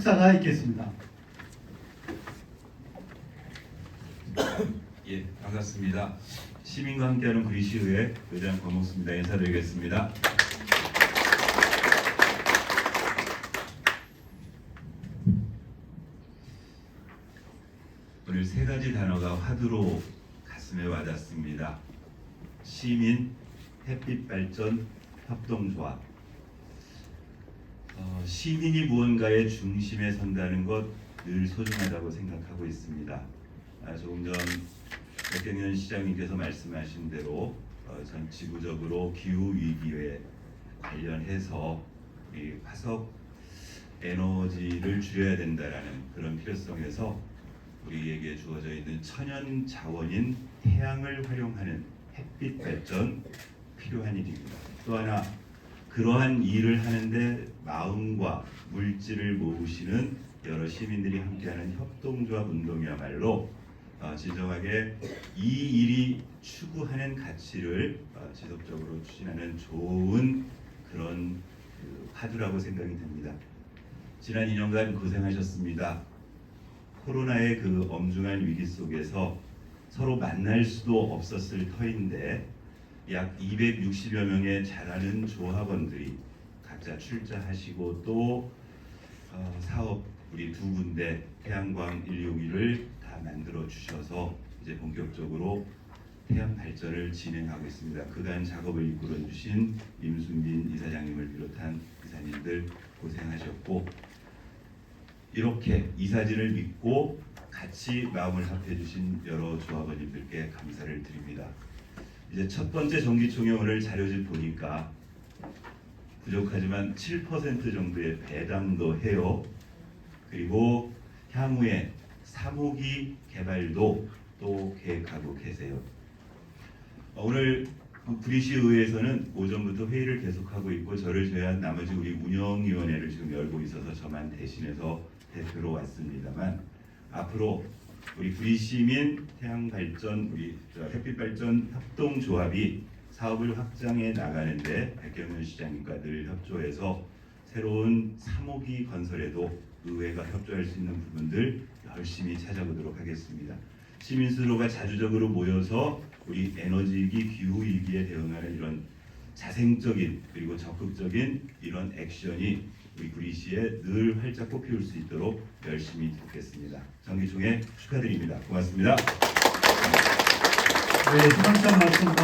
축사가 있겠습니다. 예, 반갑습니다. 시민과 함께하는 브리시의회 의장 권목수입니다. 인사드리겠습니다. 오늘 세 가지 단어가 화두로 가슴에 와닿습니다. 시민, 햇빛 발전, 협동조합. 어, 시민이 무언가의 중심에 선다는 것 늘 소중하다고 생각하고 있습니다. 아, 조금 전 백경현 시장님께서 말씀하신 대로 어, 전 지구적으로 기후 위기에 관련해서 이 화석 에너지를 줄여야 된다라는 그런 필요성에서 우리에게 주어져 있는 천연 자원인 태양을 활용하는 햇빛 발전 필요한 일입니다. 또 하나 그러한 일을 하는데 마음과 물질을 모으시는 여러 시민들이 함께하는 협동조합 운동이야말로 어, 진정하게 이 일이 추구하는 가치를 어, 지속적으로 추진하는 좋은 그런 그 화두라고 생각이 듭니다. 지난 2년간 고생하셨습니다. 코로나의 그 엄중한 위기 속에서 서로 만날 수도 없었을 터인데 약 260여 명의 잘하는 조합원들이 각자 출자하시고 또 어, 사업 우리 두 군데 태양광 161을 다 만들어 주셔서 이제 본격적으로 태양 발전을 진행하고 있습니다. 그간 작업을 이끌어 주신 임순빈 이사장님을 비롯한 이사님들 고생하셨고 이렇게 이사진을 믿고 같이 마음을 합해 주신 여러 조합원님들께 감사를 드립니다. 이제 첫 번째 정기총회 오늘 자료집 보니까 부족하지만 7% 정도의 배당도 해요. 그리고 향후에 3호기 개발도 또 계획하고 계세요. 어, 오늘 브리시 의회에서는 오전부터 회의를 계속하고 있고 저를 제외한 나머지 우리 운영위원회를 지금 열고 있어서 저만 대신해서 대표로 왔습니다만 앞으로 우리 브리시민 태양발전 우리 저 햇빛발전 협동조합이 사업을 확장해 나가는데 백경현 시장님과 늘 협조해서 새로운 3호기 건설에도 의회가 협조할 수 있는 부분들 열심히 찾아보도록 하겠습니다. 시민 스스로가 자주적으로 모여서 우리 에너지위기, 기후위기에 대응하는 이런 자생적인 그리고 적극적인 이런 액션이 우리 구리시에 늘 활짝 꽃피울 수 있도록 열심히 돕겠습니다. 정기총회 축하드립니다. 고맙습니다. 네, 말씀